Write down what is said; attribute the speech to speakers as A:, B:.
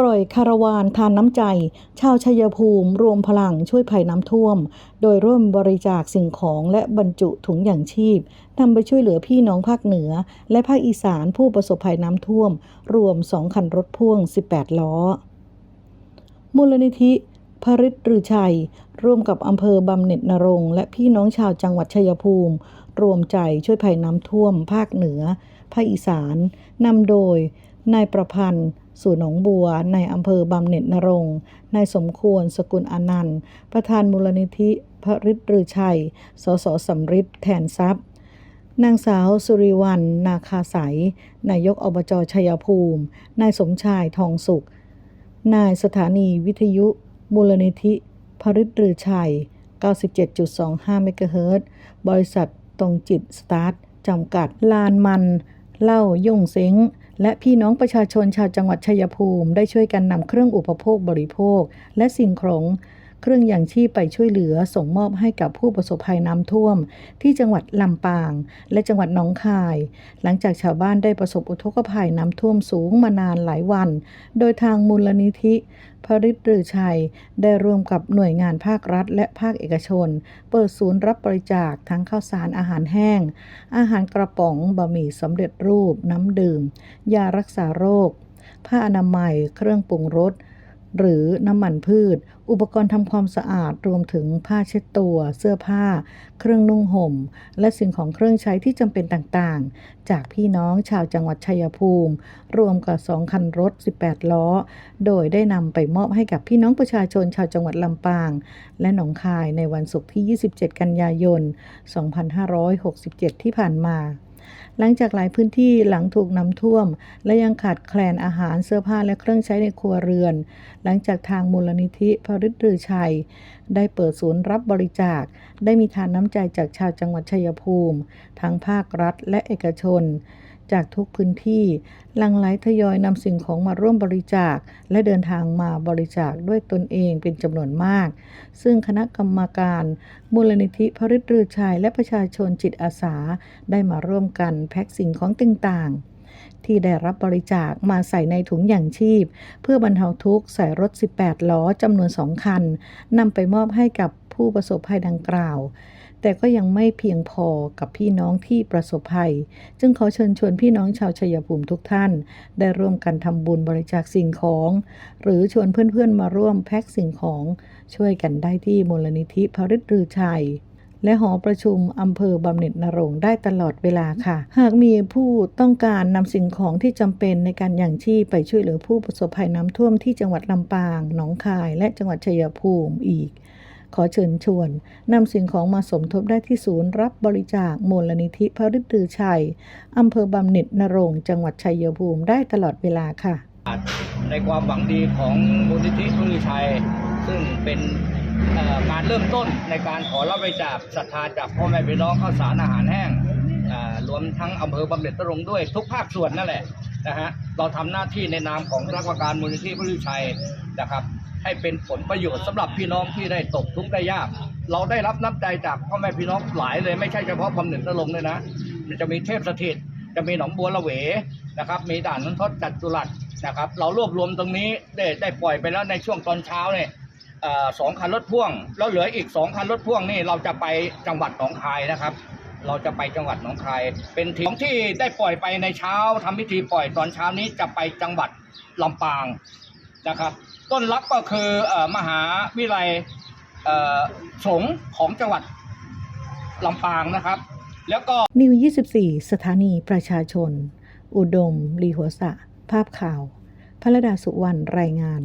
A: ปล่อยคาราวานทานน้ำใจ ชาวชัยภูมิ รวมพลังช่วยภัยน้ำท่วม โดยร่วมบริจาคสิ่งของและบรรจุถุงอย่างชีพนำไปช่วยเหลือพี่น้องภาคเหนือ และภาคอีสานผู้ประสบภัยน้ำท่วม รวม 2 คันรถพ่วง 18 ล้อ มูลนิธิพริตรือชัย ร่วมกับอำเภอบำเหน็จนรงและพี่น้องชาวจังหวัดชัยภูมิ รวมใจช่วยภัยน้ำท่วม ภาคเหนือ ภาคอีสานนำโดยนายประพันธ์ สู่หนองบัว ในอำเภอบำเหน็จนรงนายสมควร สกุลอนันต์ ประธานมูลนิธิพริตรือชัย สสสำริดแทนทรัพย์ นางสาวสุริวัลนาคาใสยนายกอบจชัยภูมิ นายสมชายทองสุข นายสถานีวิทยุ มูลนิธิพริตรือชัย 97.25 เมกะเฮิรตซ์บริษัทตรงจิตสตาร์ทจำกัด ลานมัน เล่าย่งเซ้ง และพี่น้องประชาชนชาวจังหวัดชัยภูมิ ได้ช่วยกันนำเครื่องอุปโภคบริโภค และสิ่งของ เครื่องย่างชีพไปช่วยเหลือส่งมอบให้กับผู้ประสบภัยน้ำท่วม ที่จังหวัดลำปาง และจังหวัดหนองคาย หลังจากชาวบ้านได้ประสบอุทกภัยน้ำท่วมสูงมานานหลายวัน โดยทางมูลนิธิพริตรือชัย ได้ร่วมกับหน่วยงานภาครัฐ และภาคเอกชน เปิดศูนย์รับบริจาคทั้งข้าวสารอาหารแห้ง อาหารกระป๋องบะหมี่สำเร็จรูปน้ำดื่ม ยารักษาโรค ผ้าอนามัย เครื่องปรุงรส หรือน้ำมันพืช อุปกรณ์ทำความสะอาดรวมถึงผ้าเช็ดตัว เสื้อผ้า เครื่องนุ่งห่ม และสิ่งของเครื่องใช้ที่จำเป็นต่างๆ จากพี่น้องชาวจังหวัดชัยภูมิ รวมกับ2คันรถ 18 ล้อ โดยได้นำไปมอบให้กับพี่น้องประชาชนชาวจังหวัดลำปาง และหนองคายในวันศุกร์ที่ 27 กันยายน 2567 ที่ผ่านมา หลังจากหลายพื้นที่หลังถูกน้ำท่วม และยังขาดแคลนอาหารเสื้อผ้าและเครื่องใช้ในครัวเรือน หลังจากทางมูลนิธิพริตรือชัย ได้เปิดศูนย์รับบริจาค ได้มีทานน้ำใจจากชาวจังหวัดชัยภูมิ ทั้งภาครัฐและเอกชน จากทุกพื้นที่หลังไหลทยอยนำสิ่งของมาร่วมบริจาค และเดินทางมาบริจาคด้วยตนเองเป็นจำนวนมาก ซึ่งคณะกรรมการ มูลนิธิพริตรือชัยและประชาชนจิตอาสาได้มาร่วมกันแพ็คสิ่งของต่างๆที่ได้รับบริจาคมาใส่ในถุงอย่างชีพ เพื่อบรรเทาทุกข์ใส่รถ 18 ล้อจำนวน 2 คันนำไปมอบให้กับผู้ประสบภัยดังกล่าว แต่ก็ยังไม่เพียงพอกับพี่น้องที่ประสบภัย จึงขอเชิญชวนพี่น้องชาวชัยภูมิทุกท่าน ได้ร่วมกันทำบุญบริจาคสิ่งของ หรือชวนเพื่อนๆมาร่วมแพ็คสิ่งของ ช่วยกันได้ที่มูลนิธิพริตรือชัยและหอประชุมอำเภอบำเหน็จนรงได้ตลอดเวลาค่ะ หากมีผู้ต้องการนำสิ่งของที่จำเป็นในการอย่างชีพไปช่วยเหลือผู้ประสบภัยน้ำท่วมที่จังหวัดลำปาง หนองคาย และจังหวัดชัยภูมิอีก ขอเชิญชวนนำสิ่งของมาสมทบได้ที่ศูนย์รับบริจาคมูลนิธิพริตรือชัยอำเภอบำเหน็จนรงจังหวัดชัยภูมิได้ตลอดเวลาค่ะ
B: ในความหวังดีของมูลนิธิพลือชัย ซึ่งเป็นการเริ่มต้นในการขอรับบริจาคศรัทธาจากพ่อแม่พี่น้องข้าวสารอาหารแห้งรวมทั้งอำเภอบำเหน็จนรงด้วยทุกภาคส่วนนั่นแหละนะฮะเราทำหน้าที่ในนามของคณะกรรมการมูลนิธิพลือชัยนะครับ ให้เป็นผลประโยชน์สำหรับพี่น้องที่ได้ตกทุกข์ได้ยาก เราได้รับน้ำใจจากพ่อแม่พี่น้องหลายเลยไม่ใช่เฉพาะบำเหน็จนรงค์เลยนะมันจะมีเทพสถิตจะมีหนองบัวละเวนะครับ มีด่านนันทดจัดจุรัสนะครับ เรารวบรวมตรงนี้ได้ได้ปล่อยไปแล้วในช่วงตอนเช้าเนี่ยสองคันรถพ่วง แล้วเหลืออีกสองคันรถพ่วงนี่เราจะไปจังหวัดหนองคายนะครับ เราจะไปจังหวัดหนองคาย เป็นทีมที่ได้ปล่อยไปในเช้าทำพิธีปล่อยตอนเช้านี้จะไปจังหวัดลำปาง นะครับ ต้นรับก็คืออมหาวิทยาลัยสงของจังหวัดลำปางนะครับ แล้วก็
A: นิว 24 สถานีประชาชน อุดม ลีหัวสะ ภาพข่าว พระดาสุวรรณรายงาน